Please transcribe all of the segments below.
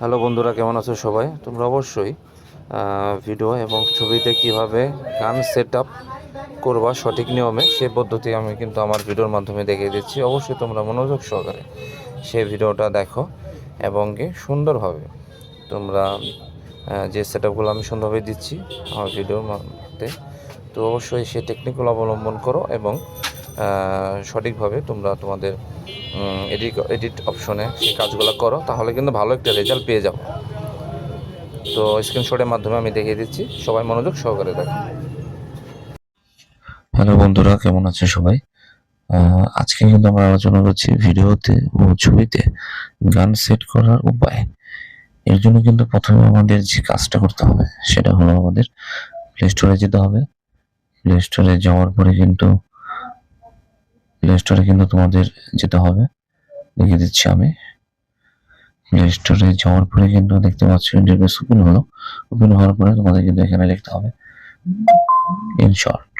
Hello বন্ধুরা, কেমন আছো সবাই? তোমরা অবশ্যই ভিডিও এবং ছবিতে কীভাবে গান সেট আপ করবা সঠিক নিয়মে সে পদ্ধতি আমি কিন্তু আমার ভিডিওর মাধ্যমে দেখিয়ে দিচ্ছি। অবশ্যই তোমরা মনোযোগ সহকারে সেই ভিডিওটা দেখো এবং কি সুন্দরভাবে তোমরা যে সেট আপগুলো আমি সুন্দরভাবে দিচ্ছি আমার ভিডিওর মধ্যে, তো অবশ্যই সেই টেকনিকগুলো অবলম্বন করো এবং সঠিকভাবে তোমরা তোমাদের এডিট এডিট অপশনে সেই কাজগুলো করো, তাহলে কিন্তু ভালো একটা রেজাল্ট পেয়ে যাব। তো স্ক্রিনশটের মাধ্যমে আমি দেখিয়ে দিচ্ছি, সবাই মনোযোগ সহকারে দেখো। হ্যালো বন্ধুরা, কেমন আছে সবাই? আজকে কিন্তু আমরা আলোচনা করছি ভিডিওতে ও ছবিতে গান সেট করার উপায়। এর জন্য কিন্তু প্রথমে আমাদের যে কাজটা করতে হবে, সেটা হলো আমাদের প্লে স্টোরে যেতে হবে। প্লে স্টোরে যাওয়ার পরে কিন্তু প্লে স্টোরে কিন্তু তোমাদের যেতে হবে। দেখিয়ে দিচ্ছি আমি। প্লে স্টোরে যাওয়ার পরে কিন্তু দেখতে পাচ্ছ ইন্টারফেস ওপেন হলো। ওপেন হওয়ার পরে তোমাদের কিন্তু এখানে লিখতে হবে। ইন শর্ট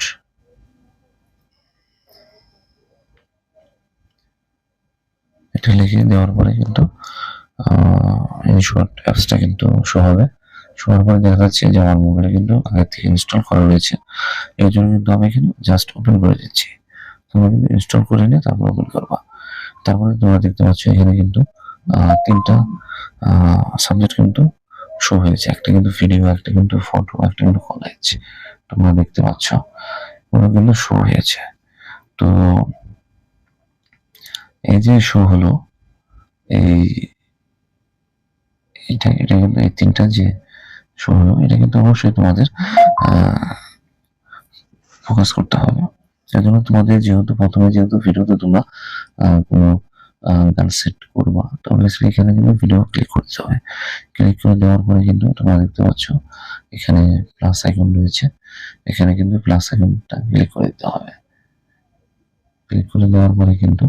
এটা লিখে দেওয়ার পরে কিন্তু ইনশর্ট অ্যাপসটা কিন্তু শো হবে। শো হওয়ার পরে দেখা যাচ্ছে যে আমার মোবাইলে কিন্তু আগে থেকে ইনস্টল করা রয়েছে। এর জন্য কিন্তু আমি এখানে জাস্ট ওপেন করে দিচ্ছি। তোমরা কিন্তু ইনস্টল করে নিয়ে তারপর ওপেন করবা। তারপরে তোমরা দেখতে পাচ্ছ এখানে কিন্তু তিনটা সাবজেক্ট কিন্তু শো হয়েছে। একটা কিন্তু ভিডিও একটা কিন্তু ফটো একটা কিন্তু কলেজ তোমরা দেখতে পাচ্ছ, ওগুলো কিন্তু শো হয়েছে। তো এই যে শো হলো, এই, এটা এটা কিন্তু এই তিনটা যে শো হলো, এটা কিন্তু অবশ্যই তোমাদের ফোকাস করতে হবে। যার জন্য তোমাদের যেহেতু প্রথমে যেহেতু ভিডিওতে তোমরা কোনো গান সেট করবা, তো অবভিয়াসলি এখানে কিন্তু ভিডিও ক্লিক করতে হবে। ক্লিক করে দেওয়ার পরে কিন্তু তোমরা দেখতে পাচ্ছ, এখানে প্লাস আইকন রয়েছে। এখানে কিন্তু প্লাস আইকনটা ক্লিক করে দিতে হবে। ক্লিক করে দেওয়ার পরে কিন্তু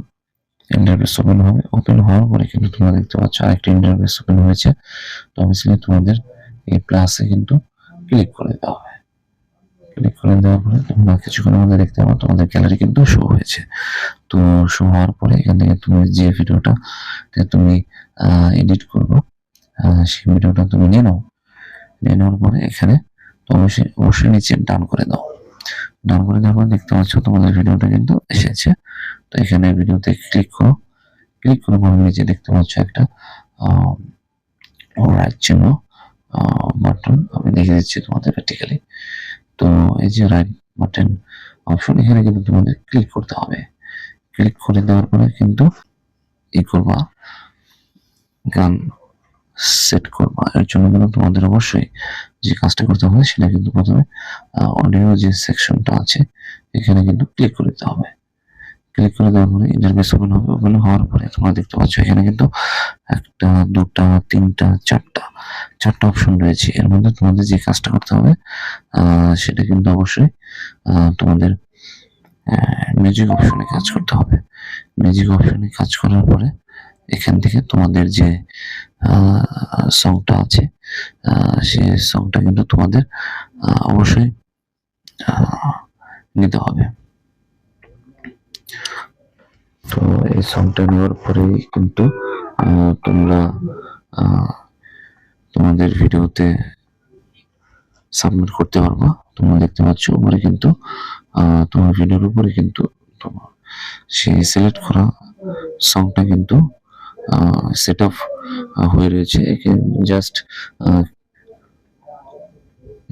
ইন্টারফেস ওপেন হবে। ওপেন হওয়ার পরে কিন্তু তোমরা দেখতে পাচ্ছ আরেকটা ইন্টারফেস ওপেন হয়েছে। তো অবভিয়াসলি তোমাদের এই প্লাসে কিন্তু ক্লিক করে দেওয়া হবে। ক্লিক করে দেওয়ার পরে তোমরা কিছুক্ষণের মধ্যে দেখতে পাবো তোমাদের গ্যালারি কিন্তু শো হয়েছে। তো শো হওয়ার পরে এখান থেকে তুমি যে ভিডিওটা তুমি এডিট করব সেই ভিডিওটা তুমি নিয়ে নাও। নিয়ে নেওয়ার পরে এখানে তো অবশ্যই অবশ্যই নিচে ডান করে দাও। ডান করে দেওয়ার পরে দেখতে পাচ্ছ তোমাদের ভিডিওটা কিন্তু এসেছে। তো এখানে ভিডিওতে ক্লিক করো। ক্লিক করে পরে নিচে দেখতে পাচ্ছ একটা রাইট চিহ্ন বাটন আমি দেখে দিচ্ছি তোমাদের প্র্যাকটিক্যালি তো এই যে রাইট বাটন অপশন এখানে কিন্তু তোমাদের ক্লিক করতে হবে। ক্লিক করে দেওয়ার পরে কিন্তু ই করবা গান সেট করবা। এর জন্য কিন্তু তোমাদের অবশ্যই যে কাজটা করতে হবে সেটা কিন্তু প্রথমে অডিও যে সেকশনটা আছে, এখানে কিন্তু ক্লিক করে দিতে হবে। ক্লিক করে দেওয়ার পরে ইন্টারফেস ওপেন হবে ওপেন হওয়ার পরে তোমরা দেখতে পাচ্ছ এখানে কিন্তু একটা, দুটা, তিনটা, চারটা চারটা অপশন রয়েছে। এর মধ্যে তোমাদের যে কাজটা করতে হবে সেটা কিন্তু অবশ্যই তোমাদের মিউজিক অপশনে কাজ করতে হবে। মিউজিক অপশনে কাজ করার পরে এখান থেকে তোমাদের যে সংটা আছে সেই সংটা কিন্তু তোমাদের অবশ্যই নিতে হবে। তো এই সংটা নেওয়ার পরেই কিন্তু তোমরা তোমাদের ভিডিওতে সাবমিট করতে পারবা। তোমরা দেখতে পাচ্ছ উপরে কিন্তু তোমার ভিডিওর উপরে কিন্তু তোমার সেই সিলেক্ট করা সংটা কিন্তু সেট আপ হয়ে রয়েছে। জাস্ট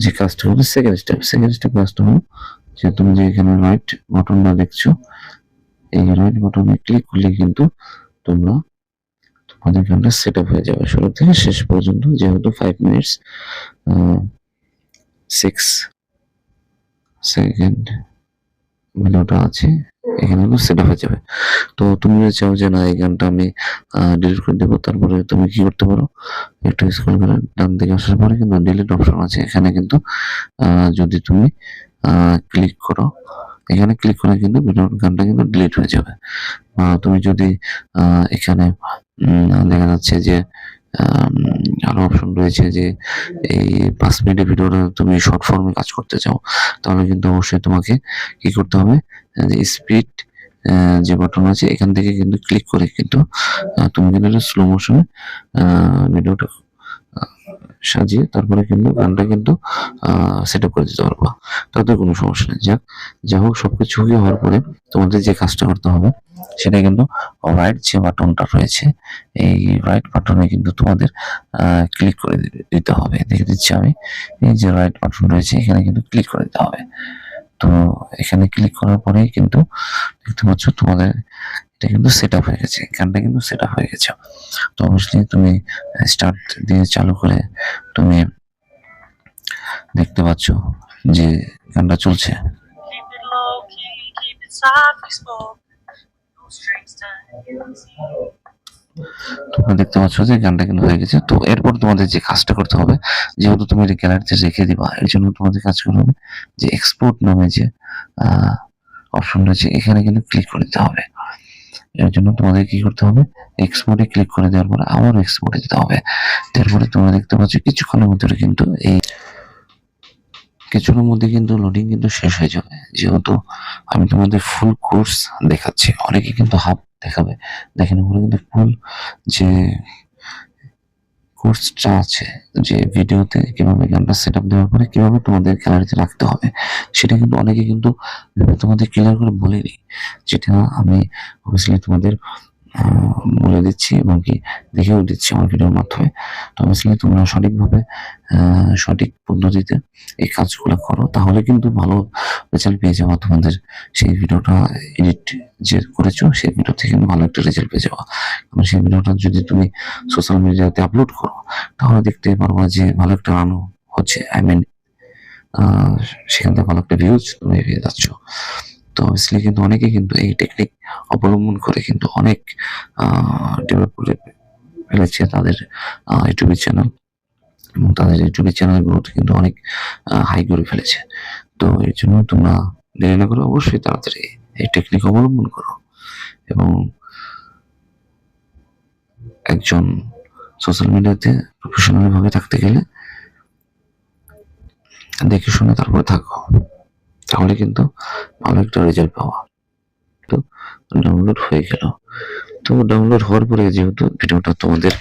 যে কাজটা হলো সেকেন্ড স্টেপ সেকেন্ড স্টেপ কাজটা হলো যে, তুমি যে এখানে রাইট বাটনটা দেখছ এই রাইট বাটনে ক্লিক করলে কিন্তু তোমরা তোমাদের গানটা সেট আপ হয়ে যাবে। শুরু থেকে শেষ পর্যন্ত যেহেতু ফাইভ মিনিটস সিক্স সেকেন্ড ভিডিওটা আছে, এখানে সেট আপ হয়ে যাবে। তো তুমি চাও যে না, এই গানটা আমি ডিলিট করে দেবো, তারপরে তুমি কি করতে পারো? একটু স্ক্রল করে ডান দিকে আসার পরে কিন্তু ডিলিট অপশন আছে। এখানে কিন্তু যদি তুমি ক্লিক করো এখানে ক্লিক করে কিন্তু গানটা কিন্তু ডিলিট হয়ে যাবে। তুমি যদি এখানে দেখা যাচ্ছে যে আরও অপশন রয়েছে যে, এই পাঁচ মিনিটের ভিডিওটা তুমি শর্ট ফর্মে কাজ করতে চাও, তাহলে কিন্তু অবশ্যই তোমাকে কি করতে হবে স্পিড যে বাটন আছে, এখান থেকে কিন্তু ক্লিক করে কিন্তু তুমি কিন্তু স্লো মোশনে ভিডিওটা সাজিয়ে তারপরে কিন্তু গানটা কিন্তু সেট আপ করে দিতে পারবা। তাতে কোনো সমস্যা নেই। যাক, যা হোক, সবকিছু হওয়ার পরে তোমাদের যে কাজটা করতে হবে, সেটা কিন্তু রাইট যে বাটনটা রয়েছে, এই রাইট বাটনে কিন্তু তোমাদের ক্লিক করে দিতে হবে। দেখে দিচ্ছি আমি, এই যে রাইট বাটন রয়েছে, এখানে কিন্তু ক্লিক করে দিতে হবে। তো এখানে ক্লিক করার পরেই কিন্তু দেখতে পাচ্ছ তোমাদের এটা কিন্তু সেট আপ হয়ে গেছে গানটা কিন্তু সেট আপ হয়ে গেছে তো অবশ্যই তুমি স্টার্ট দিয়ে চালু করে তুমি দেখতে পাচ্ছ যে গানটা চলছে softly spoken. No strings tied. তোমরা দেখতে পাচ্ছ যে গানটা কিন্তু হয়ে গেছে। তো এরপর তোমাদের যে কাজটা করতে হবে, যেহেতু তুমি এটা গ্যালারিতে রেখে দিবা, এর জন্য তোমাদের কাজ করতে হবে যে এক্সপোর্ট নামে যে অপশন রয়েছে, এখানে কিন্তু ক্লিক করে দিতে হবে। এর জন্য তোমাদের কি করতে হবে? এক্সপোর্টে ক্লিক করে দেওয়ার পরে আবার এক্সপোর্টে দিতে হবে। তারপরে তোমরা দেখতে পাচ্ছ কিছুক্ষণের মধ্যে কিন্তু এই কিছুক্ষণের মধ্যে কিন্তু লোডিং কিন্তু শেষ হয়ে যাবে। যেহেতু আমি তোমাদের ফুল কোর্স দেখাচ্ছি, অনেকে কিন্তু হাফ দেখাবে। দেখেন, ওগুলো কিন্তু ফুল যে কোর্সটা আছে, যে ভিডিওতে কীভাবে গানটা সেট আপ দেওয়ার পরে কীভাবে তোমাদের গ্যালারিতে রাখতে হবে, সেটা কিন্তু অনেকে কিন্তু তোমাদের ক্লিয়ার করে বলেনি। যেটা আমি অবভিয়াসলি তোমাদের বলে দিচ্ছি এবং কি দেখেও দিচ্ছি আমার ভিডিওর মাধ্যমে। তো অবভিয়াসলি তোমরা সঠিকভাবে সঠিক পদ্ধতিতে এই কাজগুলো করো, তাহলে কিন্তু ভালো রেজাল্ট পেয়ে যাওয়া তোমাদের। সেই ভিডিওটা এডিট যে করেছ, সেই ভিডিও থেকে ভালো একটা রেজাল্ট পেয়ে যাওয়া কারণ সেই ভিডিওটা যদি তুমি সোশ্যাল মিডিয়াতে আপলোড করো, তাহলে দেখতে পারবা যে ভালো একটা রান হচ্ছে। আই মিন সেখান থেকে ভালো একটা ভিউজ তুমি পেয়ে যাচ্ছ। তো অবভিয়াসলি কিন্তু অনেকে কিন্তু এই টেকনিক অবলম্বন করে কিন্তু অনেক ডেভেলপ করে ফেলেছে তাদের ইউটিউব চ্যানেল এবং তাদের ইউটিউব চ্যানেলগুলোতে কিন্তু অনেক হাই করে ফেলেছে। তো এর জন্য তোমরা দেরি না করে অবশ্যই তাড়াতাড়ি এই টেকনিক অবলম্বন করো এবং একজন সোশ্যাল মিডিয়াতে প্রফেশনাল ভাবে থাকতে গেলে দেখে শুনে তারপরে থাকো। তাহলে কিন্তু ভালো একটা রেজাল্ট পাওয়া। তো ডাউনলোড হয়ে গেল। তো ডাউনলোড হওয়ার পরে যেহেতু ভিডিওটা তোমাদের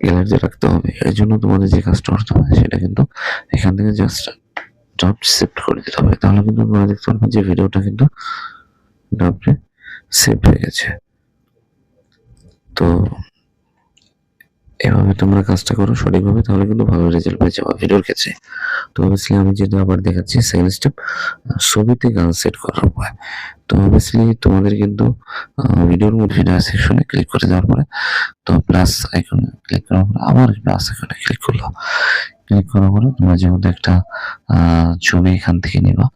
গ্যালারিতে রাখতে হবে এর জন্য তোমাদের যে কাজটা করতে হবে সেটা কিন্তু এখান থেকে জাস্ট ড্রাফট সেভ করে দিতে হবে। তাহলে কিন্তু তোমরা দেখতে পারবে যে ভিডিওটা কিন্তু ড্রাফটে সেভ হয়ে গেছে। তো এভাবে তোমরা কাজটা করো সঠিকভাবে, তাহলে কিন্তু ভালো রেজাল্ট পেয়ে যাবে ভিডিওর ক্ষেত্রে। তো অবভিয়াসলি আমি যেটা আবার দেখাচ্ছি সেকেন্ড স্টেপ ছবিতে গান সেট করার উপায়। তো অবভিয়াসলি তোমাদের কিন্তু ভিডিওর মধ্যে ভিডিও সেকশনে ক্লিক করে দেওয়ার পরে, তো প্লাস আইকনে ক্লিক করার পরে আবার প্লাস আইকনে ক্লিক করল। ক্লিক করার পরে তোমরা যেহেতু একটা ছবি এখান থেকে নিবা,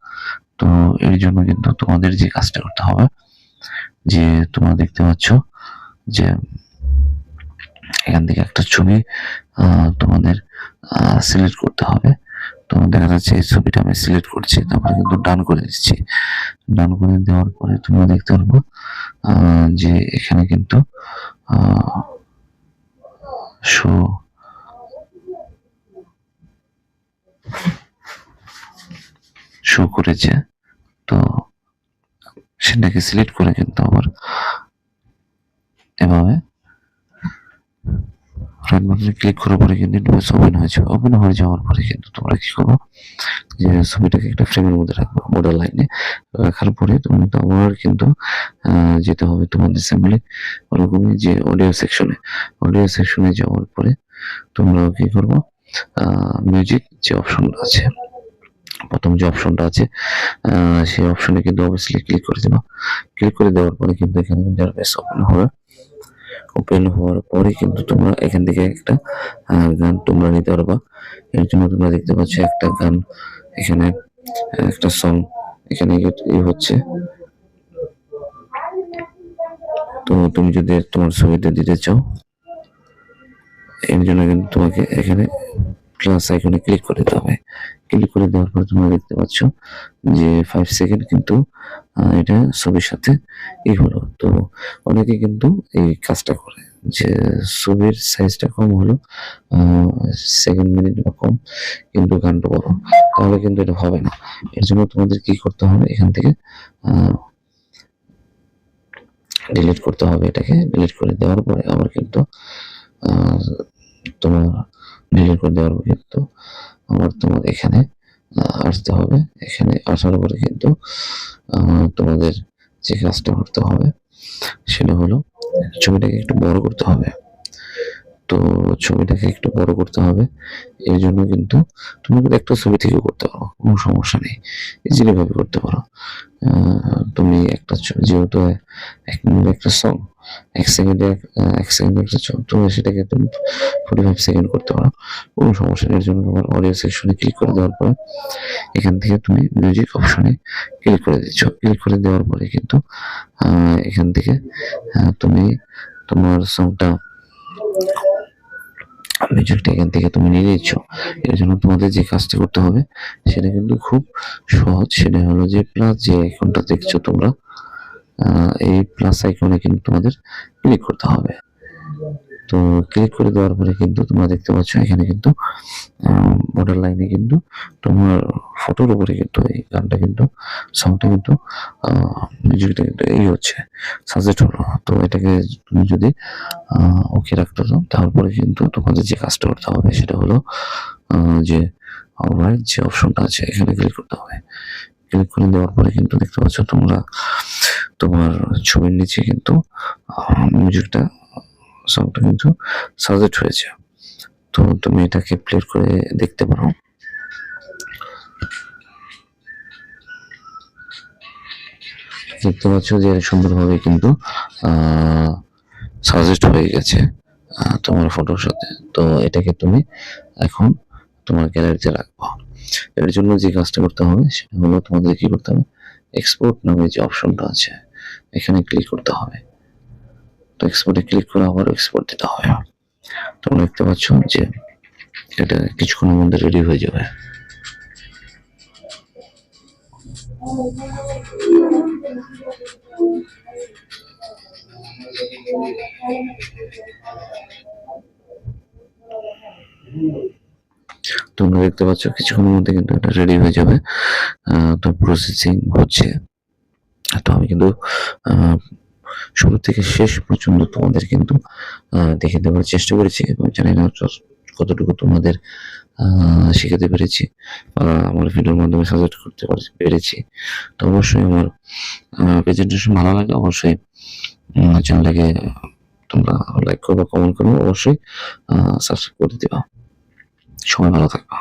তো এর জন্য কিন্তু তোমাদের যে কাজটা করতে হবে, যে তোমরা দেখতে পাচ্ছ যে এখান থেকে একটা ছবি তোমাদের সিলেক্ট করতে হবে। তো দেখা যাচ্ছে এই ছবিটা আমি সিলেক্ট করছি, তারপরে কিন্তু ডান করে দিচ্ছি। ডান করে দেওয়ার পরে তোমরা দেখতে পারব যে এখানে কিন্তু শো শো করেছে। তো সেটাকে সিলেক্ট করে কিন্তু আবার এভাবে রাইট বাটনে ক্লিক করার পরে কিন্তু ইনভয়েস ওপেন হয়েছে। ওপেন হয়ে যাওয়ার পরে কিন্তু তোমরা কি করব? যে ছবিটাকে একটা ফ্রেমের মধ্যে রাখব বর্ডার লাইনে রাখার পরে তুমি আবার কিন্তু যেতে হবে তোমাদের স্যাম্পলে ওরকমই যে অডিও সেকশনে অডিও সেকশনে যাওয়ার পরে তোমরা কি করব? মিউজিক যে অপশনটা আছে, প্রথম যে অপশনটা আছে সেই অপশনে কিন্তু অবভিয়াসলি ক্লিক করে দেবা। ক্লিক করে দেওয়ার পরে কিন্তু এখানে ইন্টারফেস ওপেন হবে ওপেন হওয়ার পরে কিন্তু তোমরা এখান থেকে একটা গান তোমরা নিতে পারবা। এর জন্য তোমরা দেখতে পাচ্ছ একটা গান, এখানে, একটা সং এখানে হচ্ছে। তো তুমি যদি তোমার ছবিটা দিতে চাও, এর জন্য কিন্তু তোমাকে এখানে প্লাস আইকনে ক্লিক করে দিতে হবে ক্লিক করে দেওয়ার পর তোমরা দেখতে পাচ্ছ যে ফাইভ সেকেন্ড কিন্তু এটা ছবির সাথে ই হলো। তো অনেকে কিন্তু এই কাজটা করে যে ছবির সাইজটা কম হলো সেকেন্ড মিনিট বা কম কিন্তু গানটা বড় তাহলে কিন্তু এটা হবে না। এর জন্য তোমাদের কি করতে হবে? এখান থেকে ডিলিট করতে হবে এটাকে। ডিলিট করে দেওয়ার পরে আবার কিন্তু ডিলিট করে দেওয়ার পর কিন্তু আমার তোমার এখানে আসতে হবে। এখানে আসার পরে কিন্তু তোমাদের যে কাজটা করতে হবে, সেটা হলো, ছবিটাকে একটু বড় করতে হবে। তো ছবিটাকে একটু বড় করতে হবে। এর জন্য কিন্তু তুমি কিন্তু একটা ছবি থেকে করতে পারো, কোনো সমস্যা নেই। ইজিলি ভাবে করতে পারো। তুমি একটা ছবি যেহেতু এক মিনিট একটা সং এক সেকেন্ডে এক সেকেন্ডে একটা ছবি তুমি সেটাকে তুমি ফোর্টি ফাইভ সেকেন্ড করতে পারো। কোনো সমস্যা নেই এর জন্য তোমার অডিও সেকশনে ক্লিক করে দেওয়ার পরে এখান থেকে তুমি মিউজিক অপশনে ক্লিক করে দিচ্ছ। ক্লিক করে দেওয়ার পরে কিন্তু এখান থেকে তুমি তোমার সংটা মিউজিকটা এখান থেকে তুমি নিয়ে নিচ্ছ। এর জন্য তোমাদের যে কাজটা করতে হবে, সেটা কিন্তু খুব সহজ। সেটা হলো যে প্লাস যে আইকনটা দেখছ তোমরা এই প্লাস আইকনে কিন্তু তোমাদের ক্লিক করতে হবে। তো ক্লিক করে দেওয়ার পরে কিন্তু তোমরা দেখতে পাচ্ছ এখানে কিন্তু বর্ডার লাইনে কিন্তু তোমার ফটোর উপরে কিন্তু এই গানটা কিন্তু সাউন্ডটা কিন্তু মিউজিকটা কিন্তু এই হচ্ছে সাজেস্ট হলো। তো এটাকে তুমি যদি ওকে রাখতে চাও, তারপরে কিন্তু তোমাদের যে কাজটা করতে হবে সেটা হলো যে আমার যে অপশনটা আছে এখানে ক্লিক করতে হবে। ক্লিক করে দেওয়ার পরে কিন্তু দেখতে পাচ্ছ তোমরা, তোমার ছবির নিচে কিন্তু মিউজিকটা সংটা কিন্তু সাজেস্ট হয়েছে। তো তুমি এটাকে প্লে করে দেখতে পারো। দেখতে পাচ্ছ যে সুন্দরভাবে কিন্তু সাজেস্ট হয়ে গেছে তোমার ফটোর সাথে। তো এটাকে তুমি এখন তোমার গ্যালারিতে রাখব। এর জন্য যে কাজটা করতে হবে, সেটা হলো তোমাদের কি করতে হবে? এক্সপোর্ট নামে যে অপশনটা আছে, এখানে ক্লিক করতে হবে। তো এক্সপোর্টে ক্লিক করে আবার এক্সপোর্ট দিতে হবে। তোমরা দেখতে পাচ্ছ যে এটা কিছুক্ষণের মধ্যে রেডি হয়ে যাবে। তোমরা দেখতে পাচ্ছ কিছুক্ষণের মধ্যে কিন্তু এটা রেডি হয়ে যাবে। তো প্রসেসিং হচ্ছে। তো আমি কিন্তু শুরু থেকে শেষ পর্যন্ত তোমাদের কিন্তু দেখে দেওয়ার চেষ্টা করেছি এবং জানি না কতটুকু তোমাদের শেখাতে পেরেছি আমার ভিডিওর মাধ্যমে সাজেস্ট করতে পেরেছি। তো অবশ্যই আমার প্রেজেন্টেশন ভালো লাগে অবশ্যই চ্যানেলটাকে তোমরা লাইক করবে কমেন্ট করবে, অবশ্যই সাবস্ক্রাইব করে দিবা। সময় ভালো থাকবা।